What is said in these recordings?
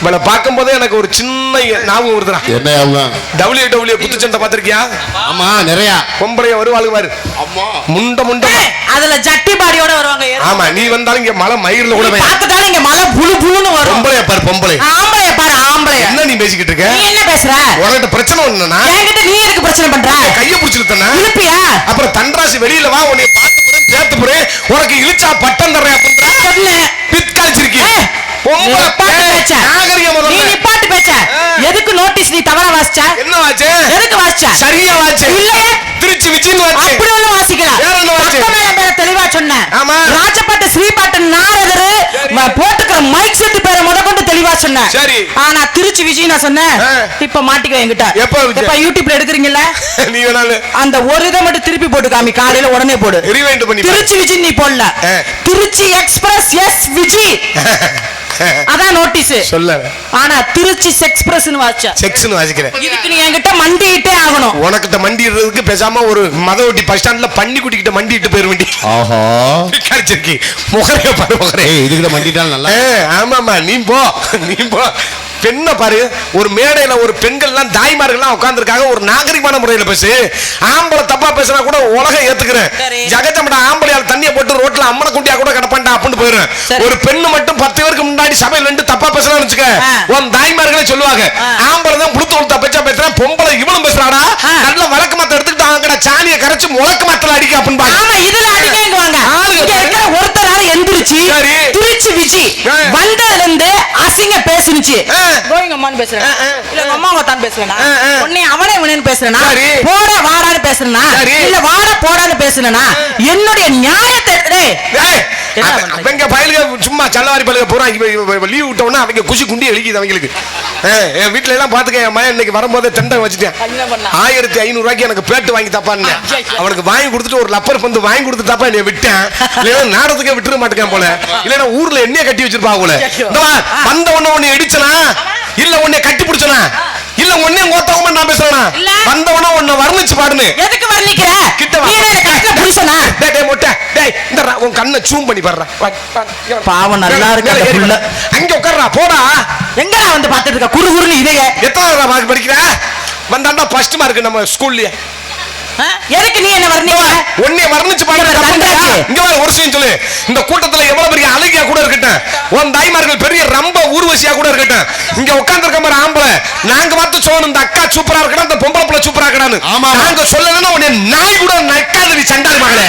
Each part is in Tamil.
இவளை பார்க்கும் போதே எனக்கு ஒரு சின்ன ஞாபகம் என்ன அவங்க டபிள்யூ டபிள்யூ குத்துச்சண்டை பார்த்திருக்கியா? ஆமா நிறைய. பொம்பளைய வருவாளு பாரு. முண்ட முண்ட ஏய், அதுல ஜட்டி பாடியோட வருவாங்க. ஆமா நீ வந்தாலும் இங்க மலை மயிர்ல கூட. பார்த்துட்டாலும் இங்க மழை புழு புழுன்னு வரும். பொம்பளைய பாரு பொம்பளை. ஆம்பளைய பாரு ஆம்பளைய. என்ன நீ பேசிக்கிட்டு இருக்க? நீ என்ன பேசுற? உனக்கிட்ட பிரச்சனை ஒண்ணுனா என்கிட்ட நீ எதுக்கு பிரச்சனை பண்ற? கைய பிடிச்சிருத்தனா இழுப்பியா? அப்புறம் தன்ராசி வெளியில வா உன்னை பார்த்து போறேன் பேத்து போறேன் உனக்கு இழுச்சா பட்டம் தர்றேன் அப்படின்ற சொல்லு. நீ நிப்பாட்டு பேச்ச. நீ. எதுக்கு நோட்டீஸ் நீ தவறா வாசிச்ச? என்ன வாச்சு எதுக்கு வாசிச்ச? சரியா வாச்சு இல்லையே திருச்சி விஜயின் வாச்சு. அப்படி ஒண்ணும் வாசிக்கல. வேற என்ன வாச்சு? பக்கம் மேல மேல தெளிவா சொன்னேன் ஆமா. ராஜபாட்டு ஸ்ரீபாட்டு நாரதரு போட்டுக்கிற மைக் செட் பேரை சொன்னேன் சரி. ஆனா திருச்சி விஜய் நான் சொன்னேன். இப்ப மாட்டிக்கோ என்கிட்ட எப்ப? இப்ப யூடியூப்ல எடுக்கிறீங்கல்ல நீ வேணாலும் அந்த ஒரு இதை மட்டும் திருப்பி போட்டு காமி காலையில உடனே போடு. திருச்சி விஜய் நீ போடல. திருச்சி எக்ஸ்பிரஸ் எஸ் விஜய் அதான் நோட்டீஸ் சொல்ல. ஆனா திருச்சி எக்ஸ்பிரஸ்னு வாச்ச. செக்ஸ்னு வாசிக்கிறேன். இதுக்கு நீ என்கிட்ட மண்டிட்டே ஆகணும். உனக்கிட்ட மண்டிடுறதுக்கு பேசாம ஒரு மத ஒட்டி பஸ் ஸ்டாண்ட்ல பண்ணி குட்டிக்கிட்ட மண்டிட்டு போயிரு வண்டி. ஆஹா. கழிச்சிருக்கி முகரைய பாரு முகரே. இதுக்கிட்ட மண்டிட்டால் நல்லா ஆமாமா நீ போ நீ போ. பெண்ணை பாரு ஒரு மேடையில ஒரு பெண்கள்லாம் தாய்மார்கள்லாம் உட்கார்ந்திருக்காங்க ஒரு நாகரிகமான முறையில பேசு ஆம்பளை தப்பா பேசினா கூட உலகம் ஏத்துக்கிறேன். ஜகஜமட ஆம்பளையால் தண்ணியை போட்டு ரோட்ல அம்மனை குண்டியா கூட கிடப்பாண்டா அப்படின்னு சரி. ஒரு பெண்ணு மட்டும் பத்து பேருக்கு முன்னாடி சபையில ரெண்டு தப்பா பேசலாம்னு வச்சுக்க. உன் தாய்மார்களே சொல்லுவாங்க. ஆம்பளை தான் புளுத்து உளுத்தா பேச்சா பேசுறான் பொம்பளை இவளும் பேசுறாடா. நல்ல வழக்கு மத்த எடுத்துக்கிட்டு அவங்கட சாணியை கரைச்சு முழக்கு மத்தல அடிக்க அப்படின்னு இதுல இருக்கிற ஒருத்தரால எந்திரிச்சு. திருச்சி விஜி. வந்ததுல இருந்து அசிங்க பேசுனுச்சு ஆ. கோயிங்க அம்மான்னு பேசுறேன். இல்ல அம்மா தான் பேசுறேனா. உன்னை அவனே இவனேன்னு பேசுறேனா. போட வாடான்னு பேசுறேனா. இல்ல வாட போடான்னு பேசுறேனா என்னுடைய நியாயத்தை? அவங்க பயலுக சும்மா சல்லவாரி பயலுக பூரா லீவ் விட்டோம்னா அவங்க குஷி குண்டி எழுகிது அவங்களுக்கு என் வீட்ல எல்லாம் பாத்துக்க என் மகன் இன்னைக்கு வரும்போதே டெண்டை வச்சுட்டேன்? ஆயிரத்தி ஐநூறு ரூபாய்க்கு எனக்கு பேட்டு வாங்கி தப்பான்னு. அவனுக்கு வாங்கி கொடுத்துட்டு ஒரு லப்பர் பந்து வாங்கி கொடுத்து தப்பா என்னை விட்டேன் இல்லைன்னா நாடகத்துக்கே விட்டுற மாட்டேன் போல இல்லைன்னா ஊர்ல என்னைய கட்டி வச்சிருப்பா போல ஐயையோ. இந்த வந்த உடனே உன்னை இடிச்சனா? இல்ல உன்னை கட்டி பிடிச்சனா? இல்ல உன்னை கோத்தவமா நான் பேசுறேனா. வந்த உடனே உன்னை வர்ணிச்சு பாடுன்னு. எதுக்கு வர்ணிக்கிற? கிட்ட வா. நீ என்ன கட்டில புருஷனா? டேய் டேய் மொட்டை. டேய் இந்தடா உன் கண்ணை ஜூம் பண்ணி வா. பாவம் நல்லா இருக்கு அந்த. அங்க உட்கார்றா போடா. எங்கடா வந்து பாத்துட்டு இருக்க? குறு குறுன்னு இதைய. எத்தனை படிக்கிற? வந்தாண்டா ஃபர்ஸ்ட் மார்க் நம்ம ஸ்கூல்லயே? எதுக்கு நீ என்ன வர்ணிக்கிற? உன்னை வர்ணிச்சு. பாருங்க இங்க வர ஒரு விஷயம் சொல்லு. இந்த கூட்டத்துல எவ்வளவு பெரிய அழகியா கூட இருக்கட்டும். உன் தாய்மார்கள் பெரிய ரொம்ப ஊர்வசியா கூட இருக்கட்டும். இங்க உட்கார்ந்து மாதிரி ஆம்பளை. நாங்க பார்த்து சொல்லணும் இந்த அக்கா சூப்பரா இருக்கணும் இந்த பொம்பளை புள்ள சூப்பரா இருக்கணும் ஆமா. நாங்க சொல்லணும்னா உன்னை நாய் கூட நக்காது நீ சண்டாளி மகளே.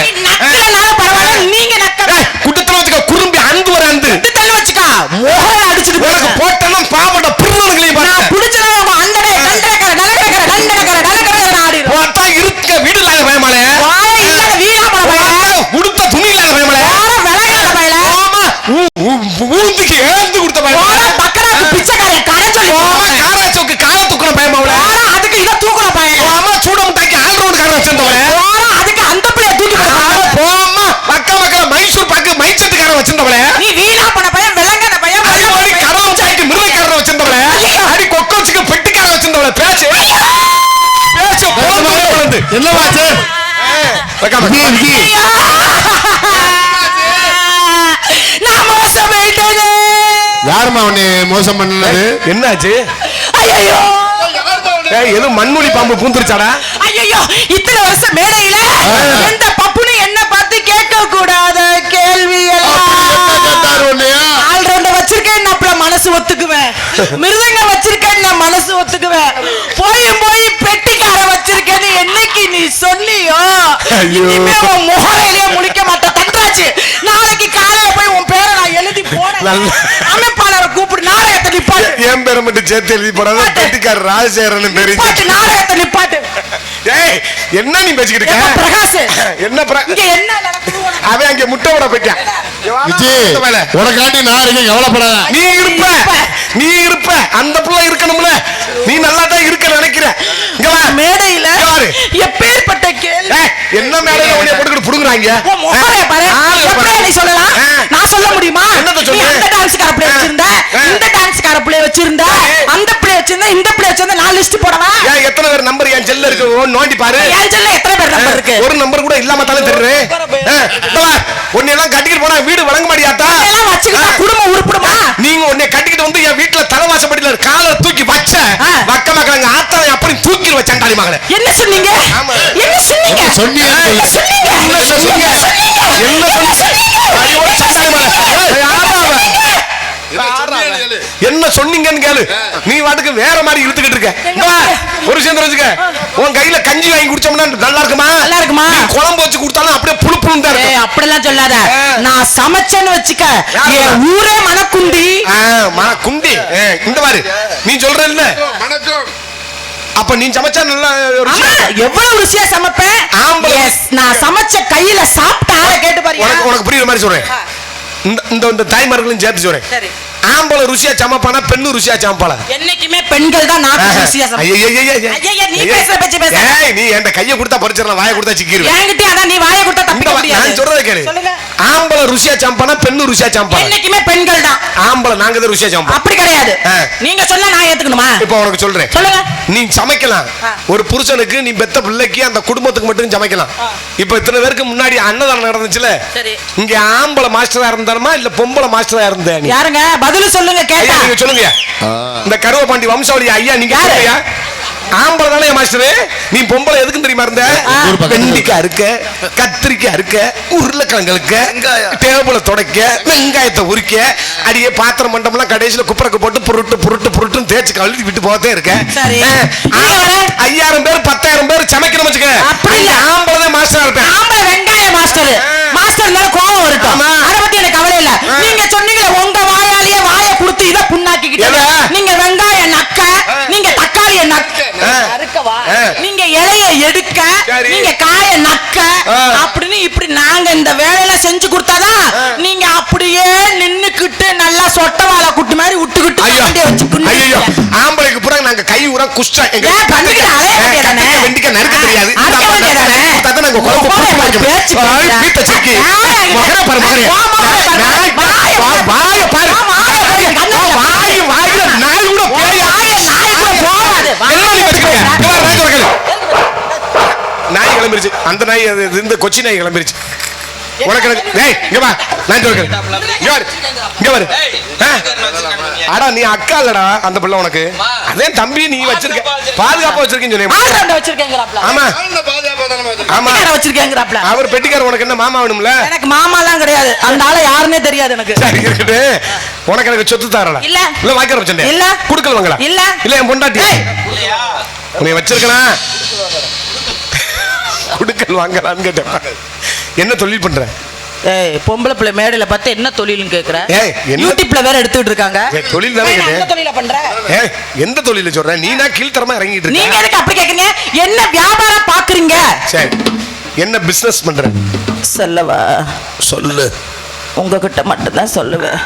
நான் மோசம் போயிட்டேனே யாரும்மா உன்னை மோசம் பண்ணது என்னாச்சு? ஐயோ ஏய் எது மண்ணுளி பாம்பு பூந்துருச்சாடா? ஐயோ இத்தனை வருஷம் மேடையில எந்த பப்புனு என்ன பார்த்து கேட்க கூடாத கேள்வி உன்னையா? ஆல்ரவுண்ட வச்சிருக்கேன் நான் அப்புறம் மனசு ஒத்துக்குவேன். மிருதங்க வச்சிருக்கேன் நான் மனசு ஒத்துக்குவேன். போய் போய் பெட்டிக்கார வச்சிருக்கேன்னு என்னைக்கு நீ சொன்னியோ முகரையிலேயே முழிக்க மாட்டேன். தன்றாச்சு நாளைக்கு காலையில போய் உன் பேரை நான் எழுதி போனேன் அமைப்பாளரை கூப்பிடு நாடகத்தை நிப்பாட்டு. என் பேரை மட்டும் சேர்த்து எழுதி போடாத பெட்டிக்காரர் ராஜசேகரன் பேரு நாடகத்தை நிப்பாட்டு. ஏய் என்ன நீ பேசிக்கிட்டு இருக்க? பிரகாஷ்? என்ன இங்க என்ன? அவன் அங்க முட்டை விட போயிட்டான். உனக்காண்டி நான் இருக்கேன் கவலைப்படாத. நீ இருப்ப. நீ இருப்ப அந்த புள்ள இருக்கணும்ல நீ நல்லா தான் இருக்க நினைக்கிற இங்க வா மேடையில யாரு? எப்பேற்பட்ட கேள்வி ஏய், என்ன மேடையில உன்னை போட்டுக்கிட்டு புடுங்குறாங்க உன் முகரைய பாரு. ஆளுங்க எப்படியா பாரு. சொல்லலாம்? ஆ. நான் சொல்ல முடியுமா? அந்த டான்ஸ்கார. வச்சிருந்த. இந்த டான்ஸ்கார பிள்ளைய வச்சிருந்த, சரி. அந்த பிள்ளைய வச்சிருந்தா இந்த பிள்ளை வச்சிருந்தா நான் லிஸ்ட் ஏன் எத்தனை பேர் நம்பர் என் செல்ல இருக்கு? நோண்டி பாரு. என் செல்ல எத்தனை பேர் நம்பர் இருக்கு? ஒரு நம்பர் கூட இல்லாம தானே தெரியுது. உன்னை எல்லாம் கட்டிக்கிட்டு போனா வீடு வழங்க மாட்டியாத்தா? எல்லாம் வச்சுக்கிட்டா குடும்பம் உருப்படுமா? நீங்க உன்னை கட்டிக்கிட்டு வந்து என் வீட்டுல தலைவாசப்படியில காலை தூக்கி வச்ச. வக்க மக்கள் ஆத்தா அப்படி தூக்கி வச்சான் காளி மகளே. என்ன சொன்னீங்க? ஆமா. என்ன சொன்னீங்க? என்ன சொன்னீங்க? என்ன சொன்னீங்க? என்ன சொன்னீங்க? என்ன என்ன சொன்னீங்க? ஐயோ, சண்டாளி மகளே. என்ன சொன்னீங்கன்னு கேளு. நீ வாட்டுக்கு வேற மாதிரி இழுத்துக்கிட்டு இருக்க. ஒரு சேர்ந்து வச்சுக்க. உன் கையில கஞ்சி வாங்கி குடிச்சோம்னா நல்லா இருக்குமா? நல்லா இருக்குமா? நீ குழம்பு வச்சு கொடுத்தாலும் அப்படியே புழு புழுன்னு தான் அப்படிலாம் சொல்லாத. நான் சமைச்சேன்னு வச்சுக்க. ஊரே மனக்குண்டி ஆ, மா குண்டி ஏ, இந்த மாதிரி நீ சொல்ற இல்ல அப்ப நீ சமைச்சா நல்லா எவ்வளவு ருசியா சமைப்பேன்? ஆம்பளை. நான் சமைச்ச கையில சாப்பிட்ட ஆளை கேட்டு பாருங்க உனக்கு புரியுற மாதிரி சொல்றேன். இந்த இந்த தாய்மார்களையும் சேர்த்து சொல்றேன். சரி. ஆம்பளை ருசியா சமைப்பானா பெண்ணு ருசியா சமைப்பாளா? என்னைக்குமே பெண்கள் தான் நாக்கு ருசியா சமைப்பாங்க. ஐயையே, நீ என்கிட்ட கைய கொடுத்தா பறிச்சிடலாம் வாயை கொடுத்தா என்கிட்ட அதான் நீ வாயை கொடுத்தா தப்பிக்க முடியாது. நான் சொல்றதை கேளு. ஆம்பளை ருசியா சமைப்பானா பெண்ணு ருசியா சமைப்பாளா? என்னைக்குமே பெண்கள் தான். ஆம்பளை நாங்க தான் ருசியா சமைப்போம். அப்படி கிடையாது. நீங்க சொன்னா நான் ஏத்துக்கணுமா? இப்ப உனக்கு சொல்றேன். சொல்லுங்க. நீ சமைக்கலாம். ஒரு புருஷனுக்கு நீ பெத்த பிள்ளைக்கு அந்த குடும்பத்துக்கு மட்டும் சமைக்கலாம். இப்ப இத்தனை பேருக்கு முன்னாடி அன்னதானம் நடந்துச்சுல? இங்க ஆம்பளை மாஸ்டரா இருந்தாலுமா இல்ல பொம்பளை மாஸ்டரா இருந்த யாருங்க? பதில் சொல்லுங்க கேட்டா. நீங்க சொல்லுங்க. இந்த கருவப்பாண்டி வம்சாவளி ஐயா நீங்க யாரு? சொல்லுங்க ஆம்பளை தானே மாஸ்டர் நீ பொம்பளை எதுக்கு தெரியுமா இருந்த? வெண்டிக்காய் இருக்க. கத்திரிக்காய் இருக்க உருளைக்கிழங்கு இருக்க டேபிள துடைக்க வெங்காயத்தை உரிக்க அடியே பாத்திரம் மண்டபம்லாம் கடைசியில குப்பரக்கு போட்டு புருட்டு புருட்டு புருட்டுன்னு தேய்ச்சி கழுவி விட்டு போகத்தே இருக்க? ஐயாயிரம் பேர் பத்தாயிரம் பேர் சமைக்கணும் வச்சுக்க அப்படி இல்ல. ஆம்பளை தான் மாஸ்டரா இருப்பேன் ஆம்பளை வெங்காய மாஸ்டர் மாஸ்டர் மேல கோவம் வரட்டும் ஆமா. அத பத்தி எனக்கு கவலை இல்ல ஆ. நீங்க சொன்னீங்களே உங்க வாயாலேயே வாயை கொடுத்து இத புண்ணாக்கிக்கிட்டு எதை? நீங்க வெங்காய நக்க நீங்க தக்காளிய நக்க ஆ. அறுக்கவா ஆ. நீங்க இலைய எடுக்க. நீங்க காய நக்க. அப்படின்னு இப்படி நாங்க இந்த வேலையெல்லாம் செஞ்சு கொடுத்தாதான். நீங்க அப்படியே நின்னுக்கிட்டு நல்லா சொட்ட வாழை குட்டு மாதிரி விட்டுக்கிட்டு ஐயோ வண்டியை வச்சு ஐயோ. ஆம்பளைக்கு பூரா நாங்க கை ஊரா குஷ்டா எங்க வெண்டிக்காய் நறுக்க தெரியாது நாங்க குழம்பு போய் பேச்சு. வீட்டை சிக்கி மகர பாரு மகர மகரே பாரு. நாய் வாயை வா- வாயை பாரு வா, வாயை பாரு. கண்ணாடி. வா, வாய் வாயில நாய் கூட பேயா வாயை நாய் கூட போகாது. என்ன நீ வச்சுக்கிட்ட? இங்க வா, நாய் துறக்கல. நாய் கிளம்பிருச்சு. அந்த நாய் இந்த கொச்சி நாய் கிளம்பிருச்சு. உனக்கு எனக்கு டேய் இங்க வா. நாய் துறக்கல இங்க வரு இங்க வரு ஆ? அடா நீ அக்கா இல்லடா அந்த பிள்ளை உனக்கு. அதே தம்பி நீ வச்சிருக்க. பாதுகாப்பா வச்சிருக்கேன்னு சொன்னேன். ஆள்றவன்ட வச்சிருக்கேங்கிறாப்ல. ஆமா. ஆமா. பெட்டிக்கார வச்சிருக்கேங்கிறாப்ல. அவர் பெட்டிக்கார உனக்கு என்ன மாமா வேணும்ல? எனக்கு மாமாலாம் கிடையாது. அந்த ஆளு யாருன்னே தெரியாது எனக்கு. சரி இருக்கட்டு உனக்கு எனக்கு சொத்து தாரடா. இல்ல. இல்ல வாய்க்கார வச்சேன் இல்ல. குடுக்கல் வாங்கலாம் இல்ல. இல்ல என் பொண்டாட்டி. ஏய். உன்னை வச்சிருக்கனா குடுக்கல் வாங்கலான்னு கேட்டேன். என்ன தொழில் பண்ற? ஏய் பொம்பளை பிள்ளை மேடையில பார்த்து என்ன தொழில்னு கேக்குற? ஏய், யூடியூப்ல வேற எடுத்துட்டு இருக்காங்க. தொழில் தானே ஏய், நான் கேட்டேன். என்ன தொழில பண்ற? ஏய் எந்த தொழில சொல்ற? நீ நான் கீழ்த்தரமா இறங்கிட்டு நீங்க இருக்க எதுக்கு அப்படி கேக்குறீங்க? என்ன வியாபாரம் பாக்குறீங்க? சரி என்ன பிசினஸ் பண்ற? சொல்லவா? சொல்லு. உங்ககிட்ட மட்டும்தான் சொல்லுவேன்.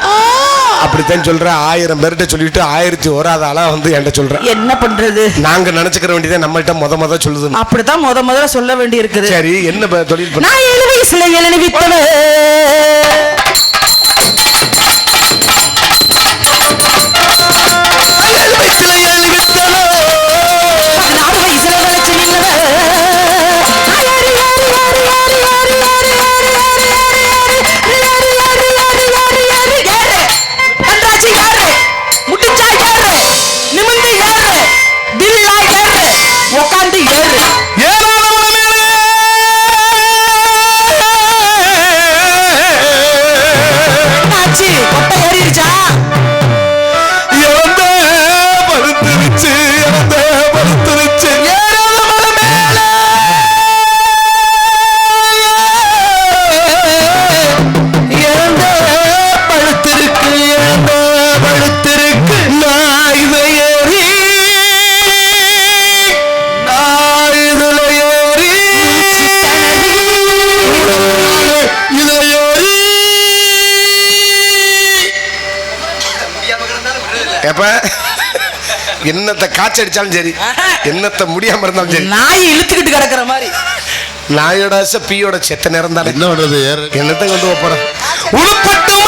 அப்படித்தான் சொல்ற ஆயிரம் பேர்கிட்ட சொல்லிட்டு ஆயிரத்தி ஓராத ஆளா வந்து என்கிட்ட சொல்ற என்ன பண்றது? நாங்க நினைச்சுக்கிற வேண்டியதை நம்மள்ட்ட முத முத சொல்லுது அப்படித்தான் முத முதல்ல சொல்ல வேண்டி இருக்குது சரி என்ன தொழில் நான் ஏழு வயசுல எழுதி என்னத்த காய்ச்சடிச்சாலும் சரி என்னத்த முடியாம இருந்தாலும் சரி. நாய் இழுத்துக்கிட்டு கிடக்குற மாதிரி. நாயோட பீயோட செத்த நேரம் தானே. என்ன பண்றது? என்னத்த கொண்டு போறோம் உருப்பட்டுமா